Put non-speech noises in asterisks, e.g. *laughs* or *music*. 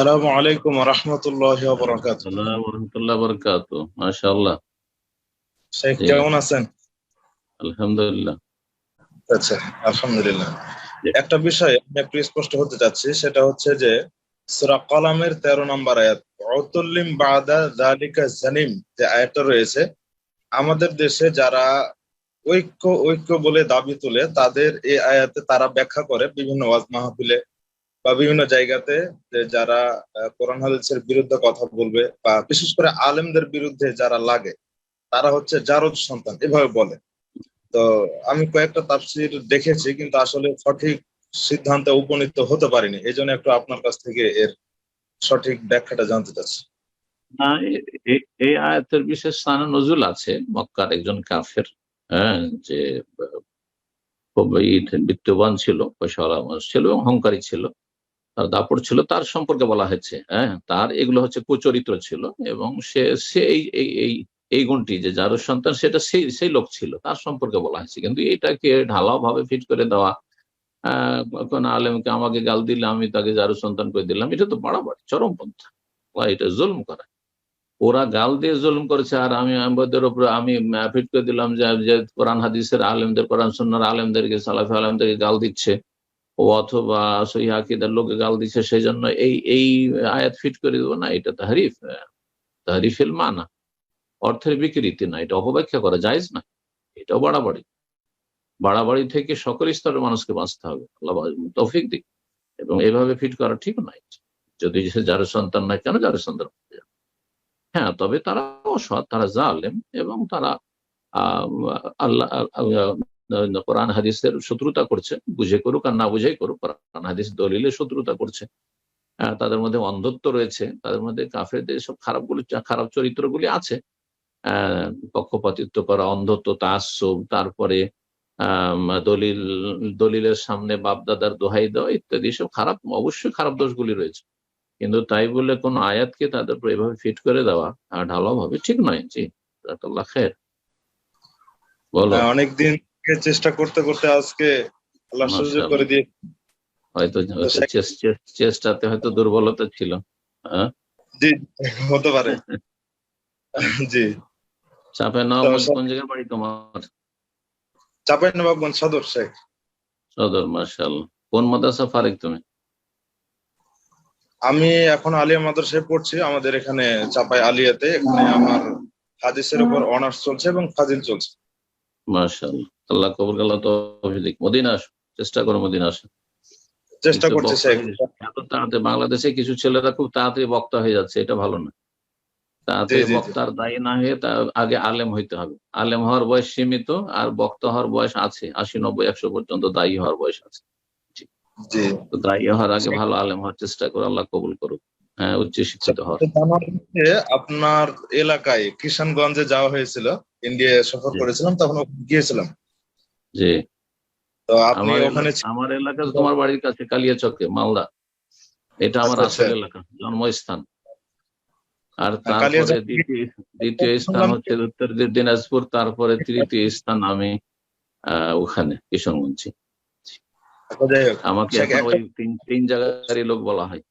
আসসালামু আলাইকুম রহমতুল্লাহ বরকাত আসসালামু রহমতুল্লাহ বরকাত মাশাআল্লাহ। শেখ। কেমন আছেন? আলহামদুলিল্লাহ। আচ্ছা আলহামদুলিল্লাহ। একটা বিষয় আমি একটু স্পষ্ট হতে চাচ্ছি সেটা হচ্ছে যে সূরা কলামের তেরো নম্বর আয়াত অতুল্লিম বাদা জালিকা জানিম যে আয়াতটা রয়েছে আমাদের দেশে যারা ঐক্য ঐক্য বলে দাবি তুলে তাদের এই আয়াতে তারা ব্যাখ্যা করে বিভিন্ন ওয়াজ মাহফিলে বা বিভিন্ন জায়গাতে যারা কোরআন হাদিসের বিরুদ্ধে কথা বলবে বা বিশেষ করে আলেমদের বিরুদ্ধে যারা লাগে, তারা হচ্ছে জারদ সন্তান, এভাবে বলে। তো আমি কয়েকটা তাফসির দেখেছি কিন্তু আসলে সঠিক সিদ্ধান্তে উপনীত হতে পারিনি এই জন্য একটু আপনার কাছ থেকে এর সঠিক ব্যাখ্যাটা জানতে চাচ্ছি। না এই আয়াতের বিশেষ স্থানে নজুল আছে, মক্কার একজন কাফের হ্যাঁ যে খুব বিত্তবান ছিল, পয়সাওয়ালা মানুষ ছিল এবং অহংকারী ছিল। তার দাপড় ছিল, তার সম্পর্কে বলা হয়েছে হ্যাঁ? তার এগুলো হচ্ছে কুচরিত্র ছিল এবং সে সে এই, এই- গুণটি যে যার সন্তান, সেটা সেই সেই লোক ছিল, তার সম্পর্কে বলা হয়েছে। কিন্তু এটাকে ঢালাও ভাবে ফিট করে দেওয়া কোন আলেমকে আমাকে গাল দিলে আমি তাকে যারু সন্তান করে দিলাম, এটা তো বাড়াবাড়ি চরমপন্থা বা এটা জুলম করা। ওরা গাল দিয়ে জুলম করেছে, আর আমি ওদের উপরে, আমি ফিট করে দিলাম যে কোরআন হাদিসের আলেমদের, কোরআন সুন্নার আলেমদেরকে, সালাফি আলেমদেরকে গাল দিচ্ছে। অথবা সহি লোকে গাল দিচ্ছে সেই জন্য এই এই আয়াত ফিট করে দেবো না এটা তাহারিফ তাহারিফের মানা। অর্থের বিকৃতি না এটা অপব্যাখ্যা করা যায় না এটাও বাড়াবাড়ি। বাড়াবাড়ি থেকে সকল স্তরের মানুষকে বাঁচতে হবে আল্লাহ তৌফিক দিক। এবং এভাবে ফিট করা ঠিক নয়। যদি সে যার সন্তান নয় কেন যার সন্তান? হ্যাঁ তবে তারা অসৎ তারা জালেম এবং তারা আহ, আল্লাহ কোরআন হাদিসের শত্রুতা করছে বুঝে করুক আর না বুঝেই করুক কোরআন হাদিস দলিলে শত্রুতা করছে। তাদের মধ্যে অন্ধত্ব রয়েছে তাদের মধ্যে কাফেরদের সব খারাপগুলি খারাপ চরিত্রগুলি আছে। পক্ষপাতিত্ব করা অন্ধত্ব তাসব তারপরে দলিল দলিলের সামনে বাপদাদার দোহাই দেওয়া ইত্যাদি সব খারাপ অবশ্যই খারাপ দোষগুলি রয়েছে। কিন্তু তাই বলে কোন আয়াতকে তাদের এভাবে ফিট করে দেওয়া ঢালাও ভাবে ঠিক নয়। জি জাজাকাল্লাহ খের বলো। হ্যাঁ, অনেকদিন চেষ্টা করতে করতে আজকে আল্লাহ সুযোগ করে দিয়ে হয়তো চেষ্টাতে হয়তো দুর্বলতা ছিল। হ্যাঁ? জি হতে পারে। *laughs* জি। চাপে নাও কোন জায়গায় বাড়ি তোমার? চাপাই নবাবগঞ্জ সদর শেখ। সদর মার্শাল কোন মাদ্রাসা ফারেক তুমি? আমি এখন আলিয়া মাদ্রাসায় পড়ছি আমাদের এখানে চাপাই আলিয়াতে। এখানে আমার হাদিসের উপর অনার্স চলছে এবং ফাজিল চলছে। মার্শাল আল্লাহ কবুল আল্লাহ তৌফিক। মদিনা আসো চেষ্টা করো মদিনা আসো। চেষ্টা তাড়াতাড়ি বাংলাদেশে কিছু ছেলেরা খুব তাড়াতাড়ি বক্তা হয়ে যাচ্ছে এটা ভালো না। তাড়াতাড়ি। বক্তার দায়ী না হয়ে তা আগে আলেম হইতে হবে। আলেম হওয়ার বয়স সীমিত আর বক্তা হওয়ার বয়স আছে আশি নব্বই একশো পর্যন্ত দায়ী হওয়ার বয়স আছে। দায়ী হওয়ার আগে ভালো আলেম হওয়ার চেষ্টা করো আল্লাহ কবুল করুক। হ্যাঁ উচ্চ শিক্ষিত হওয়ার আপনার এলাকায় কিষানগঞ্জে যাওয়া হয়েছিল ইন্ডিয়া সফর করেছিলাম তখন গিয়েছিলাম। জি। আমার আমার এলাকা তোমার বাড়ির কাছে কালিয়াচকে মালদা। এটা আমার আচ্ছা, আসল আচ্ছা। এলাকা জন্মস্থান। আর তারপরে দ্বিতীয় দ্বিতীয় স্থান হচ্ছে উত্তর দিনাজপুর তারপরে তৃতীয় স্থান আমি আহ, ওখানে কিশোরগঞ্জে। আচ্ছা, আমাকে ওই তিন তিন জায়গারই লোক বলা হয়।